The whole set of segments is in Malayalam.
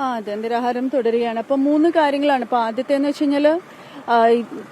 ആ അതെ നിരാഹാരം തുടരുകയാണ്. അപ്പൊ മൂന്ന് കാര്യങ്ങളാണ്. ഇപ്പൊ ആദ്യത്തെ എന്ന് വെച്ച് കഴിഞ്ഞാൽ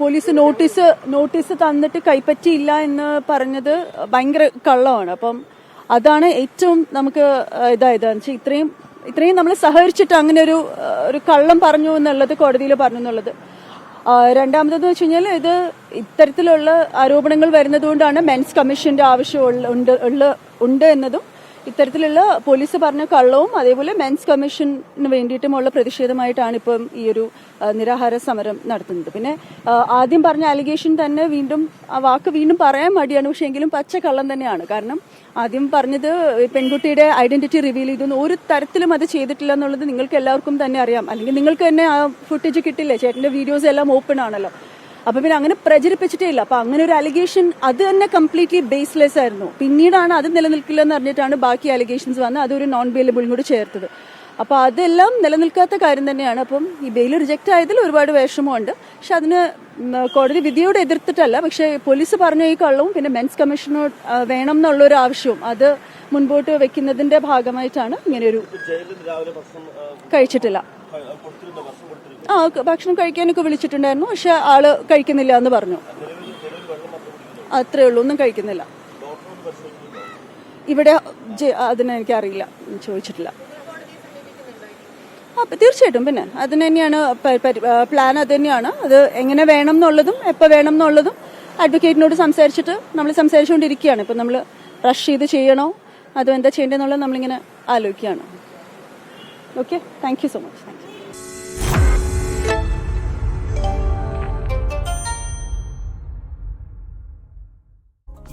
പോലീസ് നോട്ടീസ് നോട്ടീസ് തന്നിട്ട് കൈപ്പറ്റിയില്ല എന്ന് പറഞ്ഞത് ഭയങ്കര കള്ളമാണ്. അപ്പം അതാണ് ഏറ്റവും നമുക്ക് ഇതായത്. ഇത്രയും ഇത്രയും നമ്മൾ സഹകരിച്ചിട്ട് അങ്ങനെ ഒരു ഒരു കള്ളം പറഞ്ഞു എന്നുള്ളത് കോടതിയിൽ പറഞ്ഞു എന്നുള്ളത്. രണ്ടാമതെന്ന് വെച്ച് കഴിഞ്ഞാൽ ഇത് ഇത്തരത്തിലുള്ള ആരോപണങ്ങൾ വരുന്നതുകൊണ്ടാണ് മെൻസ് കമ്മീഷന്റെ ആവശ്യം ഉണ്ട് ഉണ്ട് എന്നതും ഇത്തരത്തിലുള്ള പോലീസ് പറഞ്ഞ കള്ളവും അതേപോലെ മെൻസ് കമ്മീഷന് വേണ്ടിയിട്ടുമുള്ള പ്രതിഷേധമായിട്ടാണ് ഇപ്പം ഈ ഒരു നിരാഹാര സമരം നടത്തുന്നത്. പിന്നെ ആദ്യം പറഞ്ഞ അലിഗേഷൻ തന്നെ വീണ്ടും ആ വാക്ക് വീണ്ടും പറയാൻ മടിയാണ്. പക്ഷേ എങ്കിലും പച്ച കള്ളം തന്നെയാണ്. കാരണം ആദ്യം പറഞ്ഞത് പെൺകുട്ടിയുടെ ഐഡന്റിറ്റി റിവീൽ ചെയ്തു ഒരു തരത്തിലും അത് ചെയ്തിട്ടില്ല എന്നുള്ളത് നിങ്ങൾക്ക് എല്ലാവർക്കും തന്നെ അറിയാം. അല്ലെങ്കിൽ നിങ്ങൾക്ക് തന്നെ ആ ഫുട്ടേജ് കിട്ടില്ലേ? ചേട്ടന്റെ വീഡിയോസ് എല്ലാം ഓപ്പൺ ആണല്ലോ. അപ്പൊ പിന്നെ അങ്ങനെ പ്രചരിപ്പിച്ചിട്ടേ ഇല്ല. അപ്പൊ അങ്ങനെ ഒരു അലിഗേഷൻ അത് തന്നെ കംപ്ലീറ്റ്ലി ബേസ്ലെസ് ആയിരുന്നു. പിന്നീടാണ് അത് നിലനിൽക്കില്ലെന്ന് അറിഞ്ഞിട്ടാണ് ബാക്കി അലിഗേഷൻസ് വന്ന് അതൊരു നോൺ ബെയിലബിളും കൂടി ചേർത്തത്. അപ്പൊ അതെല്ലാം നിലനിൽക്കാത്ത കാര്യം തന്നെയാണ്. അപ്പം ഈ ബെയിൽ റിജക്റ്റ് ആയതിൽ ഒരുപാട് വിഷമമുണ്ട്. പക്ഷെ അതിന് കോടതി വിധിയോട് എതിർത്തിട്ടല്ല. പക്ഷെ പോലീസ് പറഞ്ഞ ഈ കള്ളവും പിന്നെ മെൻസ് കമ്മീഷനോട് വേണം എന്നുള്ള ഒരു ആവശ്യവും അത് മുൻപോട്ട് വെക്കുന്നതിന്റെ ഭാഗമായിട്ടാണ് ഇങ്ങനെയൊരു കഴിച്ചിട്ടില്ല. ആ ഭക്ഷണം കഴിക്കാനൊക്കെ വിളിച്ചിട്ടുണ്ടായിരുന്നു. പക്ഷെ ആൾ കഴിക്കുന്നില്ല എന്ന് പറഞ്ഞു. അത്രേ ഉള്ളൂ ഒന്നും കഴിക്കുന്നില്ല. ഇവിടെ അതിനെനിക്ക് അതിന് എനിക്കറിയില്ല ചോദിച്ചിട്ടില്ല. അപ്പൊ തീർച്ചയായിട്ടും പിന്നെ. അതിന് തന്നെയാണ് പ്ലാൻ അത് തന്നെയാണ്. അത് എങ്ങനെ വേണം എന്നുള്ളതും എപ്പോൾ വേണം എന്നുള്ളതും അഡ്വക്കേറ്റിനോട് സംസാരിച്ചിട്ട് നമ്മൾ സംസാരിച്ചുകൊണ്ടിരിക്കുകയാണ്. ഇപ്പം നമ്മൾ റഷ് ചെയ്ത് ചെയ്യണോ അതോ എന്താ ചെയ്യേണ്ടതെന്നുള്ളത് നമ്മളിങ്ങനെ ആലോചിക്കുകയാണ്. Okay thank you so much thank you